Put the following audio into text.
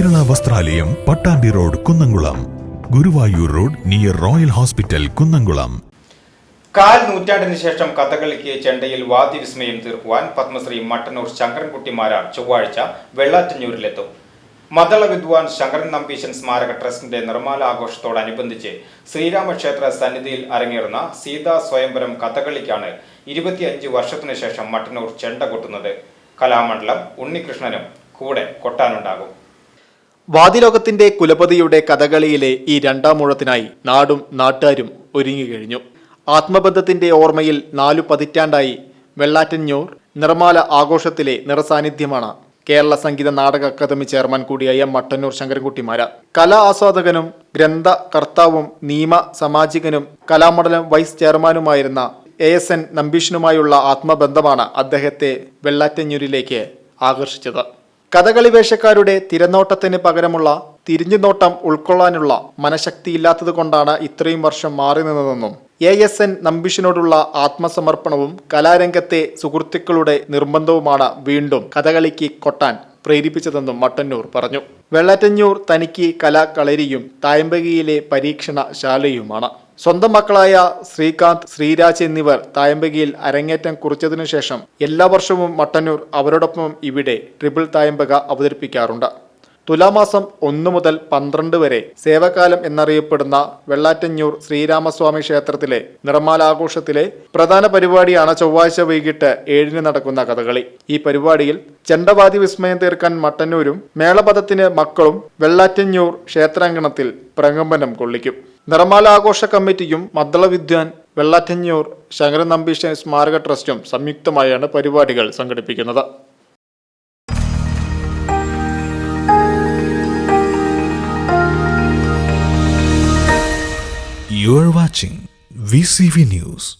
വസ്ത്രാലയം Pattambi road Kunnamkulam. Guruvayur road near royal hospital Kunnamkulam. കാൽ നൂറ്റാണ്ടിന് ശേഷം കഥകളിക്ക് ചെണ്ടയിൽ വാദ്യവിസ്മയം തീർക്കുവാൻ പത്മശ്രീ മട്ടന്നൂർ ശങ്കരൻകുട്ടിമാരാർ ചൊവ്വാഴ്ച വെള്ളാറ്റഞ്ഞൂരിലെത്തും. മദള വിദ്വാൻ ശങ്കരൻ നമ്പീശൻ സ്മാരക ട്രസ്റ്റിന്റെ നിർമ്മാല ആഘോഷത്തോടനുബന്ധിച്ച് ശ്രീരാമക്ഷേത്ര സന്നിധിയിൽ അരങ്ങേറുന്ന സീതാ സ്വയംവരം കഥകളിക്കാണ് ഇരുപത്തിയഞ്ച് വർഷത്തിനു ശേഷം മട്ടന്നൂർ ചെണ്ട കൊട്ടുന്നത്. കലാമണ്ഡലം ഉണ്ണികൃഷ്ണനും കൂടെ കൊട്ടാനുണ്ടാകും. വാദിലോകത്തിന്റെ കുലപതിയുടെ കഥകളിയിലെ ഈ രണ്ടാം മുഴത്തിനായി നാടും നാട്ടുകാരും ഒരുങ്ങിക്കഴിഞ്ഞു ആത്മബന്ധത്തിന്റെ ഓർമ്മയിൽ നാലു പതിറ്റാണ്ടായി വെള്ളാറ്റഞ്ഞൂർ നിറമാല ആഘോഷത്തിലെ നിറസാന്നിധ്യമാണ് കേരള സംഗീത നാടക അക്കാദമി ചെയർമാൻ കൂടിയായ മട്ടന്നൂർ ശങ്കരൻകുട്ടിമാര. കലാ ആസ്വാദകനും ഗ്രന്ഥ കർത്താവും നിയമ സാമാജികനും കലാമണ്ഡലം വൈസ് ചെയർമാനുമായിരുന്ന എ എസ് എൻ നമ്പീഷനുമായുള്ള ആത്മബന്ധമാണ് അദ്ദേഹത്തെ വെള്ളാറ്റഞ്ഞൂരിലേക്ക് ആകർഷിച്ചത്. കഥകളി വേഷക്കാരുടെ തിരനോട്ടത്തിന് പകരമുള്ള തിരിഞ്ഞുനോട്ടം ഉൾക്കൊള്ളാനുള്ള മനഃശക്തിയില്ലാത്തത് കൊണ്ടാണ് ഇത്രയും വർഷം മാറി നിന്നതെന്നും എ എസ് എൻ നമ്പിഷിനോടുള്ള ആത്മസമർപ്പണവും കലാരംഗത്തെ സുഹൃത്തുക്കളുടെ നിർബന്ധവുമാണ് വീണ്ടും കഥകളിക്ക് കൊട്ടാൻ പ്രേരിപ്പിച്ചതെന്നും മട്ടന്നൂർ പറഞ്ഞു. വെള്ളാറ്റഞ്ഞൂർ തനിക്ക് കലാകളരിയും തായമ്പകിയിലെ പരീക്ഷണശാലയുമാണ്. സ്വന്തം മക്കളായ ശ്രീകാന്ത് ശ്രീരാജ് എന്നിവർ തായമ്പകയിൽ അരങ്ങേറ്റം കുറിച്ചതിനു ശേഷം എല്ലാ വർഷവും മട്ടന്നൂർ അവരോടൊപ്പം ഇവിടെ ട്രിപ്പിൾ തായമ്പക അവതരിപ്പിക്കാറുണ്ട്. തുലാമാസം ഒന്നു മുതൽ പന്ത്രണ്ട് വരെ സേവകാലം എന്നറിയപ്പെടുന്ന വെള്ളാറ്റഞ്ഞൂർ ശ്രീരാമസ്വാമി ക്ഷേത്രത്തിലെ നിർമ്മാലാഘോഷത്തിലെ പ്രധാന പരിപാടിയാണ് ചൊവ്വാഴ്ച വൈകിട്ട് ഏഴിന് നടക്കുന്ന കഥകളി. ഈ പരിപാടിയിൽ ചെണ്ടവാദി വിസ്മയം തീർക്കാൻ മട്ടന്നൂരും മേളപഥത്തിന് മക്കളും വെള്ളാറ്റഞ്ഞൂർ ക്ഷേത്രാങ്കണത്തിൽ പ്രകമ്പനം കൊള്ളിക്കും. നിർമ്മാലാഘോഷ കമ്മിറ്റിയും മദ്ദള വിദ്വാൻ വെള്ളാറ്റഞ്ഞൂർ ശങ്കരൻ നമ്പീശൻ സ്മാരക ട്രസ്റ്റും സംയുക്തമായാണ് പരിപാടികൾ സംഘടിപ്പിക്കുന്നത് You are watching VCV News.